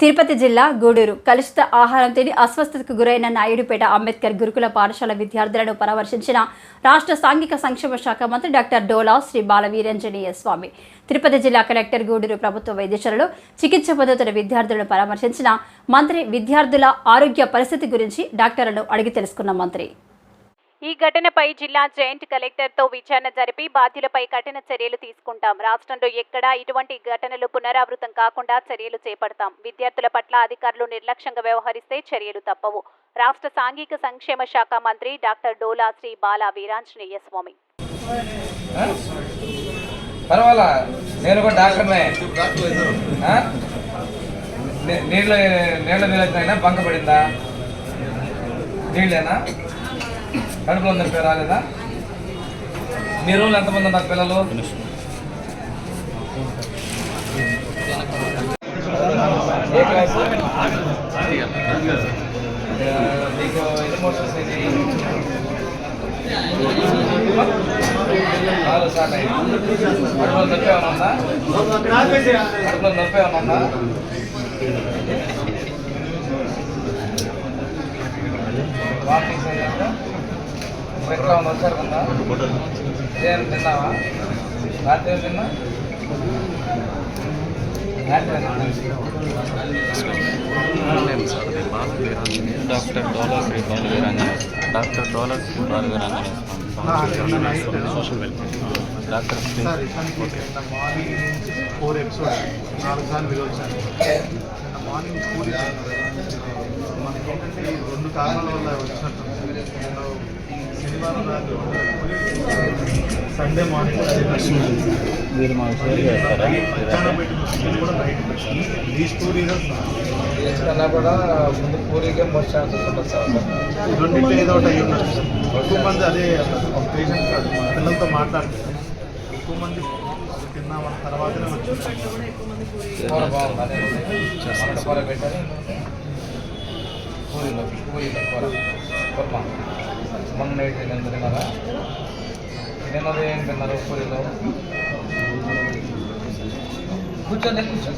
తిరుపతి జిల్లా గూడూరు. కలుషిత ఆహారం తిని అస్వస్థతకు గురైన నాయుడుపేట అంబేద్కర్ గురుకుల పాఠశాల విద్యార్థులను పరామర్శించిన రాష్ట్ర సాంఘిక సంక్షేమ శాఖ మంత్రి డాక్టర్ డోలా శ్రీ బాలవీరంజనీయ స్వామి. తిరుపతి జిల్లా కలెక్టర్ గూడూరు ప్రభుత్వ వైద్యశాలలో చికిత్స పొందుతున్న విద్యార్థులను పరామర్శించిన మంత్రి విద్యార్థుల ఆరోగ్య పరిస్థితి గురించి డాక్టర్లను అడిగి తెలుసుకున్న మంత్రి. ఈ ఘటనపై జిల్లా జాయింట్ కలెక్టర్తో విచారణ జరిపి బాధ్యులపై కఠిన చర్యలు తీసుకుంటాం. రాష్ట్రంలో ఎక్కడా ఇటువంటి ఘటనలు పునరావృతం కాకుండా చర్యలు చేపడతాం. విద్యార్థుల పట్ల అధికారులు నిర్లక్ష్యంగా వ్యవహరిస్తే చర్యలు తప్పవు. రాష్ట్ర సాంఘిక సంక్షేమ శాఖ మంత్రి డాక్టర్ డోలా శ్రీ బాలా వీరాంజనేయ స్వామి. నేను కూడా డాక్టర్నే. నీళ్ళ నీళ్ళ బంక పడిందా? నీళ్ళేనా? కడుపులో నొప్పి రాలేదా మీ రూమ్లో ఎంతమంది ఉన్నారు పిల్లలు? మీకు క్లాస్ నీకు ఎన్ని కడుపులో నొప్పి ఏమైనా కడుపులో నొప్పి వామిటింగ్స్ అయ్యాక ఎట్లా ఉంది? ఒకసారి ఉందా ఏం తిన్నావా? రాత్రి ఏం తిన్నా రాత్రి ఏం తిన్నా? Doctor Dola Sri Balaveeranjaneya doctor Dola Sri doctor ఇతనికి నిన్న మార్నింగ్ నుంచి ఫోర్ ఎపిసోడ్స్ నాలుగు సార్లు నిన్న మార్నింగ్ స్కూల్ మనకి ఏంటంటే రెండు కారణాల వల్ల వచ్చినట్టు సండే మార్నింగ్ మీరు మాకు షేర్ చేస్తారా? దీస్ టూ రీజన్స్ తీసుకున్నా కూడా ముందు పూరికే మోస్ట్ ఛాన్సెస్ ఉండొచ్చు సార్. రెండింటిలో ఏదో ఒకటి అయ్యి ఎక్కువ మంది అదే పేషెంట్ కాదు. మా పిల్లలతో మాట్లాడుతారు ఎక్కువ మంది తిన్నామన్న తర్వాతనే పూరీలో పూరీలో కుర్మా మొన్న నైట్ నేను తిన్నారా ఏం తిన్నారు పూరీలో కూర్చోండి కూర్చో.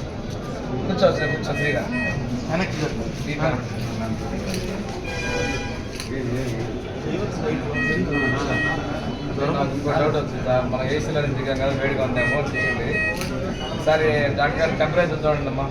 కూర్చో సార్ కూర్చో ఫ్రీగా వెనక్కి ఫ్రీగా డౌట్ వచ్చింది సార్ మన ఏసీలో దిగాం కదా వేడిగా ఉందేమో చూసింది ఒకసారి డాక్టర్ గారు టెంపరేచర్ చూడండి అమ్మా